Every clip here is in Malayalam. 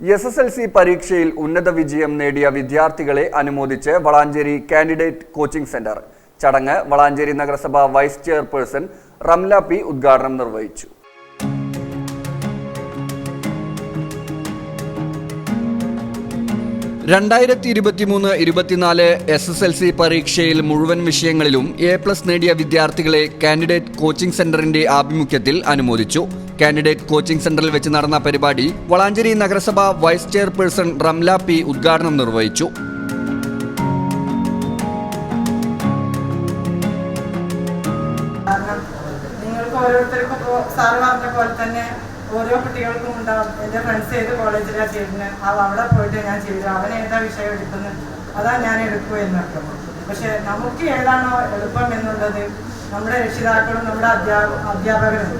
എസ് എസ് എൽ സി പരീക്ഷയിൽ ഉന്നത വിജയം നേടിയ വിദ്യാർത്ഥികളെ അനുമോദിച്ച് വളാഞ്ചേരി കാൻഡിഡേറ്റ് കോച്ചിംഗ് സെന്റർ. ചടങ്ങ് വളാഞ്ചേരി നഗരസഭ വൈസ് ചെയർപേഴ്സൺ റംല പി ഉദ്ഘാടനം നിർവഹിച്ചു. രണ്ടായിരത്തി ഇരുപത്തിമൂന്ന് ഇരുപത്തിനാല് എസ് എസ് എൽ സി പരീക്ഷയിൽ മുഴുവൻ വിഷയങ്ങളിലും എ പ്ലസ് നേടിയ വിദ്യാർത്ഥികളെ കാൻഡിഡേറ്റ് കോച്ചിംഗ് സെന്ററിന്റെ ആഭിമുഖ്യത്തിൽ അനുമോദിച്ചു. കാൻഡിഡേറ്റ് കോച്ചിംഗ് സെന്ററിൽ വെച്ച് നടന്ന പരിപാടി വളാഞ്ചേരി നഗരസഭ വൈസ് ചെയർപേഴ്സൺ റംല പി ഉദ്ഘാടനം നിർവഹിച്ചു. ഓരോരുത്തർക്കും ഇപ്പോൾ സാറ് തന്നെ ഓരോ കുട്ടികൾക്കും ഉണ്ടാവും. എന്റെ ഫ്രണ്ട്സ് ഏത് കോളേജിലാണ് ചേരുന്നത് അത് അവിടെ പോയിട്ട് ഞാൻ ചെയ്തു അവൻ ഏതാ വിഷയം എടുക്കുന്നത് അതാ ഞാൻ എടുക്കൂ എന്നൊക്കെ പക്ഷെ നമുക്ക് ഏതാണോ എളുപ്പം എന്നുള്ളത് നമ്മുടെ രക്ഷിതാക്കളും നമ്മുടെ അധ്യാ അധ്യാപകരും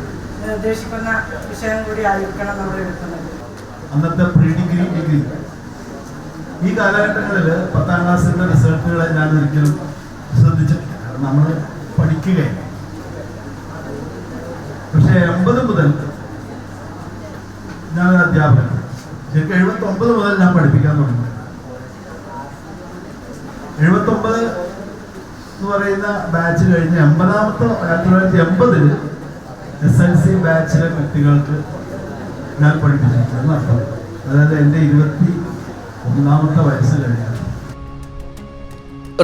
നിർദ്ദേശിക്കുന്ന വിഷയം കൂടി ആയിരിക്കണം നമ്മൾ എടുക്കുന്നത്. അന്നത്തെ പ്രീ ഡിഗ്രി ഡിഗ്രി ഈ കാലഘട്ടങ്ങളിൽ പത്താം ക്ലാസ്സിന്റെ റിസൾട്ടുകളെ ഞാൻ ഒരിക്കലും ശ്രദ്ധിച്ചിട്ടില്ല. കാരണം നമ്മൾ പഠിക്കുകയാണ്. പക്ഷെ എൺപത് മുതൽ ഞാൻ അധ്യാപകൻ ശരിക്കും എഴുപത്തി ഒമ്പത് മുതൽ ഞാൻ പഠിപ്പിക്കാൻ തുടങ്ങി. എഴുപത്തി ഒമ്പത് എന്ന് പറയുന്ന ബാച്ച് കഴിഞ്ഞ് എൺപതാമത്തെ ആയിരത്തി തൊള്ളായിരത്തി എൺപതിൽ എസ് എൽ സി ബാച്ചിലെ കുട്ടികൾക്ക് ഞാൻ പഠിപ്പിച്ചിട്ടുണ്ട്. അർത്ഥം അതായത് എന്റെ ഇരുപത്തി ഒന്നാമത്തെ വയസ്സ് കഴിഞ്ഞാൽ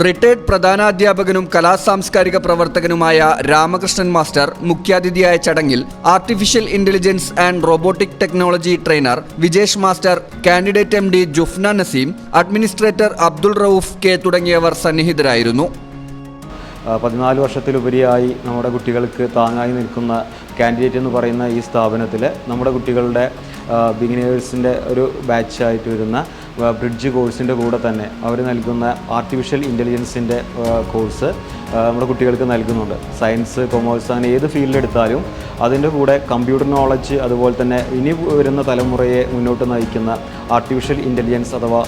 റിട്ടയർഡ് പ്രധാനാധ്യാപകനും കലാസാംസ്കാരിക പ്രവർത്തകനുമായ രാമകൃഷ്ണൻ മാസ്റ്റർ മുഖ്യാതിഥിയായ ചടങ്ങിൽ artificial intelligence and robotic technology trainer Vijesh master candidate M D Jufna Naseem administrator Abdul Rauf K തുടങ്ങിയവർ സന്നിഹിതരായിരുന്നു. പതിനാല് വർഷത്തിലുപരിയായി നമ്മുടെ കുട്ടികൾക്ക് താങ്ങായി നിൽക്കുന്ന കാൻഡിഡേറ്റ് എന്ന് പറയുന്ന ഈ സ്ഥാപനത്തിൽ നമ്മുടെ കുട്ടികളുടെ ബിഗിനേഴ്സിന്റെ ഒരു ബാച്ചായിട്ട് വരുന്ന ബ്രിഡ്ജ് കോഴ്സിന്റെ കൂടെ തന്നെ അവർ നൽകുന്ന ആർട്ടിഫിഷ്യൽ ഇന്റലിജൻസിന്റെ കോഴ്സ് നമ്മുടെ കുട്ടികൾക്ക് നൽകുന്നുണ്ട്. സയൻസ് കൊമേഴ്സ് അങ്ങനെ ഏത് ഫീൽഡിലെടുത്താലും അതിന്റെ കൂടെ കമ്പ്യൂട്ടർ നോളജ് അതുപോലെ തന്നെ ഇനി വരുന്ന തലമുറയെ മുന്നോട്ട് നയിക്കുന്ന ആർട്ടിഫിഷ്യൽ ഇന്റലിജൻസ് അഥവാ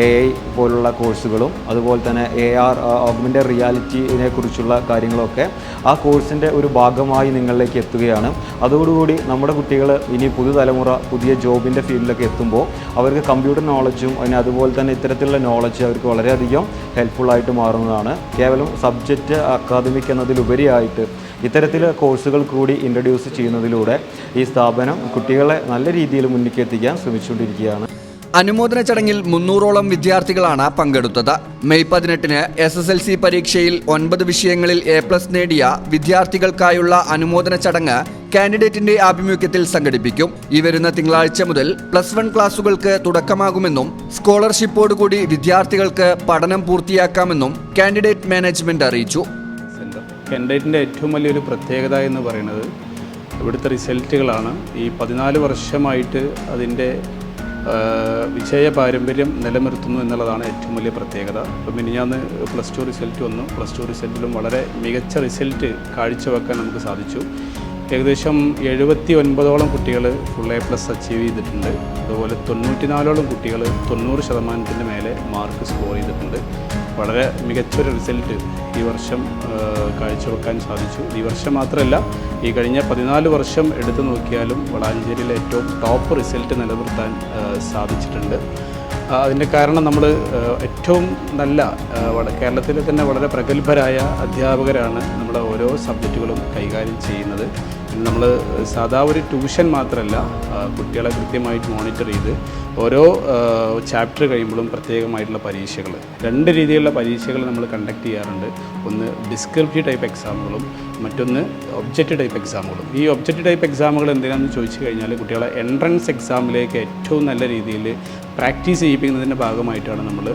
എ ഐ പോലുള്ള കോഴ്സുകളും അതുപോലെ തന്നെ എ ആർ ഓഗ്മെന്റഡ് റിയാലിറ്റിനെ കുറിച്ചുള്ള കാര്യങ്ങളൊക്കെ ആ കോഴ്സിന്റെ ഒരു ഭാഗമായി നിങ്ങളിലേക്ക് എത്തുകയാണ്. അതോടുകൂടി നമ്മുടെ കുട്ടികൾ ഇനി പുതുതലമുറ പുതിയ ജോബിന്റെ ഫീൽഡിലൊക്കെ എത്തുമ്പോൾ അവർക്ക് കമ്പ്യൂട്ടർ നോളജും അതിന് അതുപോലെ തന്നെ ഇത്തരത്തിലുള്ള നോളജ് അവർക്ക് വളരെയധികം ഹെൽപ്ഫുള്ളായിട്ട് മാറുന്നതാണ്. കേവലം സബ്ജക്റ്റ് അക്കാദമിക് എന്നതിലുപരിയായിട്ട് ഇത്തരത്തിൽ കോഴ്സുകൾ കൂടി ഇൻട്രൊഡ്യൂസ് ചെയ്യുന്നതിലൂടെ ഈ സ്ഥാപനം കുട്ടികളെ നല്ല രീതിയിൽ മുന്നിലേക്ക് എത്തിക്കാൻ ശ്രമിച്ചുകൊണ്ടിരിക്കുകയാണ്. അനുമോദന ചടങ്ങിൽ മുന്നൂറോളം വിദ്യാർത്ഥികളാണ് പങ്കെടുത്തത്. മെയ് പതിനെട്ടിന് എസ് എസ് എൽ സി പരീക്ഷയിൽ ഒൻപത് വിഷയങ്ങളിൽ എ പ്ലസ് നേടിയ വിദ്യാർത്ഥികൾക്കായുള്ള അനുമോദന ചടങ്ങ് കാൻഡിഡേറ്റിന്റെ ആഭിമുഖ്യത്തിൽ സംഘടിപ്പിക്കും. ഈ വരുന്ന തിങ്കളാഴ്ച മുതൽ പ്ലസ് വൺ ക്ലാസുകൾക്ക് തുടക്കമാകുമെന്നും സ്കോളർഷിപ്പോടുകൂടി വിദ്യാർത്ഥികൾക്ക് പഠനം പൂർത്തിയാക്കാമെന്നും കാൻഡിഡേറ്റ് മാനേജ്മെന്റ് അറിയിച്ചു. സെന്റർ കാൻഡിഡേറ്റിന്റെ ഏറ്റവും വലിയൊരു പ്രത്യേകത എന്ന് പറയുന്നത് ഇവിടുത്തെ റിസൾട്ടുകളാണ്. ഈ പതിനാല് വർഷമായിട്ട് അതിന്റെ വിജയ പാരമ്പര്യം നിലനിർത്തുന്നു എന്നുള്ളതാണ് ഏറ്റവും വലിയ പ്രത്യേകത. ഇപ്പം മിനിഞ്ഞാന്ന് പ്ലസ് ടു റിസൾട്ട് വന്നു. പ്ലസ് ടു റിസൾട്ടിലും വളരെ മികച്ച റിസൾട്ട് കാഴ്ചവെക്കാൻ നമുക്ക് സാധിച്ചു. ഏകദേശം എഴുപത്തി ഒൻപതോളം കുട്ടികൾ ഫുൾ എ പ്ലസ് അച്ചീവ് ചെയ്തിട്ടുണ്ട്. അതുപോലെ തൊണ്ണൂറ്റിനാലോളം കുട്ടികൾ തൊണ്ണൂറ് ശതമാനത്തിന്റെ മേലെ മാർക്ക് സ്കോർ ചെയ്തിട്ടുണ്ട്. വളരെ മികച്ചൊരു റിസൾട്ട് ഈ വർഷം കാഴ്ചവെക്കാൻ സാധിച്ചു. ഈ വർഷം മാത്രമല്ല ഈ കഴിഞ്ഞ പതിനാല് വർഷം എടുത്തു നോക്കിയാലും വളാഞ്ചേരിയിലെ ഏറ്റവും ടോപ്പ് റിസൾട്ട് നിലനിർത്താൻ സാധിച്ചിട്ടുണ്ട്. അതിന്റെ കാരണം നമ്മൾ ഏറ്റവും നല്ല കേരളത്തിലെ തന്നെ വളരെ പ്രഗത്ഭരായ അധ്യാപകരാണ് നമ്മുടെ ഓരോ സബ്ജക്റ്റുകളും കൈകാര്യം ചെയ്യുന്നത്. നമ്മൾ സാധാ ഒരു ട്യൂഷൻ മാത്രമല്ല കുട്ടികളെ കൃത്യമായിട്ട് മോണിറ്റർ ചെയ്ത് ഓരോ ചാപ്റ്റർ കഴിയുമ്പോഴും പ്രത്യേകമായിട്ടുള്ള പരീക്ഷകൾ രണ്ട് രീതിയിലുള്ള പരീക്ഷകൾ നമ്മൾ കണ്ടക്ട് ചെയ്യാറുണ്ട്. ഒന്ന് ഡിസ്ക്രിപ്റ്റീവ് ടൈപ്പ് എക്സാമുകളും മറ്റൊന്ന് ഒബ്ജക്റ്റ് ടൈപ്പ് എക്സാമുകളും ഈ ഒബ്ജക്റ്റ് ടൈപ്പ് എക്സാമുകൾ എന്തിനാണെന്ന് ചോദിച്ചു കഴിഞ്ഞാൽ കുട്ടികളെ എൻട്രൻസ് എക്സാമിലേക്ക് ഏറ്റവും നല്ല രീതിയിൽ പ്രാക്ടീസ് ചെയ്യിപ്പിക്കുന്നതിന്റെ ഭാഗമായിട്ടാണ് നമ്മൾ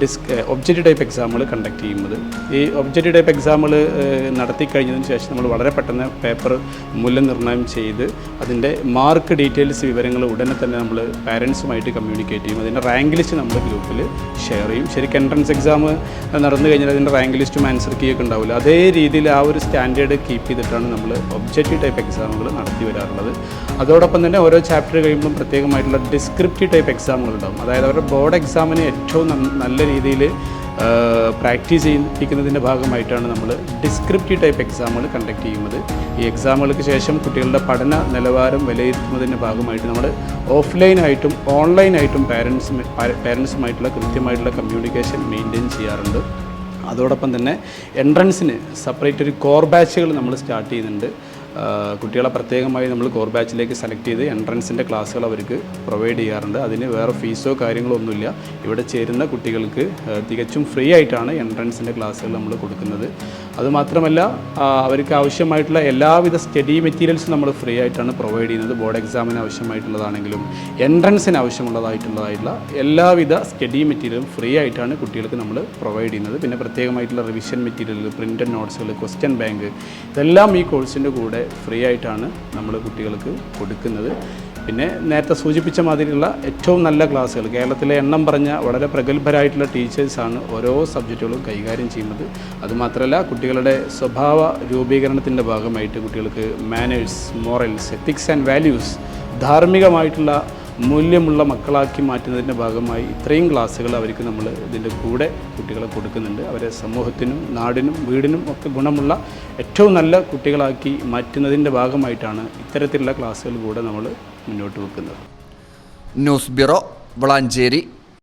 ഡിസ്ക് ഒബ്ജക്റ്റ് ടൈപ്പ് എക്സാമുകൾ കണ്ടക്ട് ചെയ്യുന്നത്. ഈ ഒബ്ജക്റ്റ് ടൈപ്പ് എക്സാമുകൾ നടത്തി കഴിഞ്ഞതിന് ശേഷം നമ്മൾ വളരെ പെട്ടെന്ന് പേപ്പർ മൂല്യനിർണയം ചെയ്ത് അതിന്റെ മാർക്ക് ഡീറ്റെയിൽസ് വിവരങ്ങൾ ഉടനെ തന്നെ നമ്മൾ പാരൻസുമായിട്ട് കമ്മ്യൂണിക്കേറ്റ് ചെയ്യും. അതിന്റെ റാങ്ക് ലിസ്റ്റ് നമ്മൾ ഗ്രൂപ്പിൽ ഷെയർ ചെയ്യും. ശരിക്കും എൻട്രൻസ് എക്സാം നടന്നു കഴിഞ്ഞാൽ അതിന്റെ റാങ്ക് ലിസ്റ്റും ആൻസർ കീയൊക്കെ ഉണ്ടാവില്ല. അതേ രീതിയിൽ ആ ഒരു സ്റ്റാൻഡേർഡ് കീപ്പ് ചെയ്തിട്ടാണ് നമ്മൾ ഒബ്ജക്റ്റീവ് ടൈപ്പ് എക്സാമുകൾ നടത്തി വരാറുള്ളത്. അതോടൊപ്പം തന്നെ ഓരോ ചാപ്റ്റർ കഴിയുമ്പോഴും പ്രത്യേകമായിട്ടുള്ള ഡിസ്ക്രിപ്റ്റീവ് ടൈപ്പ് എക്സാമുകൾ ഉണ്ടാകും അതായത് അവരുടെ ബോർഡ് എക്സാമിന് ഏറ്റവും നല്ല രീതിയിൽ പ്രാക്ടീസ് ചെയ്യിപ്പിക്കുന്നതിന്റെ ഭാഗമായിട്ടാണ് നമ്മൾ ഡിസ്ക്രിപ്റ്റീവ് ടൈപ്പ് എക്സാമുകൾ കണ്ടക്ട് ചെയ്യുന്നത്. ഈ എക്സാമുകൾക്ക് ശേഷം കുട്ടികളുടെ പഠന നിലവാരം വിലയിരുത്തുന്നതിന്റെ ഭാഗമായിട്ട് നമ്മൾ ഓഫ്ലൈനായിട്ടും ഓൺലൈനായിട്ടും പാരൻസ് പാരൻസുമായിട്ടുള്ള കൃത്യമായിട്ടുള്ള കമ്മ്യൂണിക്കേഷൻ മെയിന്റെയിൻ ചെയ്യാറുണ്ട്. അതോടൊപ്പം തന്നെ എൻട്രൻസിന് സെപ്പറേറ്റ് ഒരു കോർ ബാച്ചുകൾ നമ്മൾ സ്റ്റാർട്ട് ചെയ്യുന്നുണ്ട്. കുട്ടികളെ പ്രത്യേകമായി നമ്മൾ കോർ ബാച്ചിലേക്ക് സെലക്ട് ചെയ്ത് എൻട്രൻസിന്റെ ക്ലാസ്സുകൾ അവർക്ക് പ്രൊവൈഡ് ചെയ്യാറുണ്ട്. അതിന് വേറെ ഫീസോ കാര്യങ്ങളോ ഒന്നുമില്ല. ഇവിടെ ചേരുന്ന കുട്ടികൾക്ക് തികച്ചും ഫ്രീ ആയിട്ടാണ് എൻട്രൻസിന്റെ ക്ലാസ്സുകൾ നമ്മൾ കൊടുക്കുന്നത്. അതുമാത്രമല്ല അവർക്ക് ആവശ്യമായിട്ടുള്ള എല്ലാവിധ സ്റ്റഡി മെറ്റീരിയൽസും നമ്മൾ ഫ്രീ ആയിട്ടാണ് പ്രൊവൈഡ് ചെയ്യുന്നത്. ബോർഡ് എക്സാമിന് ആവശ്യമായിട്ടുള്ളതാണെങ്കിലും എൻട്രൻസിന് ആവശ്യമുള്ളതായിട്ടുള്ളതായിട്ടുള്ള എല്ലാവിധ സ്റ്റഡി മെറ്റീരിയലും ഫ്രീ ആയിട്ടാണ് കുട്ടികൾക്ക് നമ്മൾ പ്രൊവൈഡ് ചെയ്യുന്നത്. പിന്നെ പ്രത്യേകമായിട്ടുള്ള റിവിഷൻ മെറ്റീരിയൽ പ്രിന്റഡ് നോട്ട്സുകൾ ക്വസ്റ്റ്യൻ ബാങ്ക് ഇതെല്ലാം ഈ കോഴ്സിന്റെ കൂടെ ഫ്രീ ആയിട്ടാണ് നമ്മൾ കുട്ടികൾക്ക് കൊടുക്കുന്നത്. പിന്നെ നേരത്തെ സൂചിപ്പിച്ച മാതിരിയുള്ള ഏറ്റവും നല്ല ക്ലാസ്സുകൾ. കേരളത്തിലെ എണ്ണം പറഞ്ഞ വളരെ പ്രഗത്ഭരായിട്ടുള്ള ടീച്ചേഴ്സാണ് ഓരോ സബ്ജക്റ്റുകളും കൈകാര്യം ചെയ്യുന്നത്. അതുമാത്രമല്ല കുട്ടികളുടെ സ്വഭാവ രൂപീകരണത്തിന്റെ ഭാഗമായിട്ട് കുട്ടികൾക്ക് manners morals ethics and values ധാർമ്മികമായിട്ടുള്ള മൂല്യമുള്ള മക്കളാക്കി മാറ്റുന്നതിന്റെ ഭാഗമായി ഇത്രയും ക്ലാസ്സുകൾ അവർക്ക് നമ്മൾ ഇതിന്റെ കൂടെ കുട്ടികളെ കൊടുക്കുന്നുണ്ട്. അവരെ സമൂഹത്തിനും നാടിനും വീടിനും ഒക്കെ ഗുണമുള്ള ഏറ്റവും നല്ല കുട്ടികളാക്കി മാറ്റുന്നതിന്റെ ഭാഗമായിട്ടാണ് ഇത്തരത്തിലുള്ള ക്ലാസ്സുകൾ കൂടെ നമ്മൾ മുന്നോട്ട് വെക്കുന്നത്. News bureau Valanchery.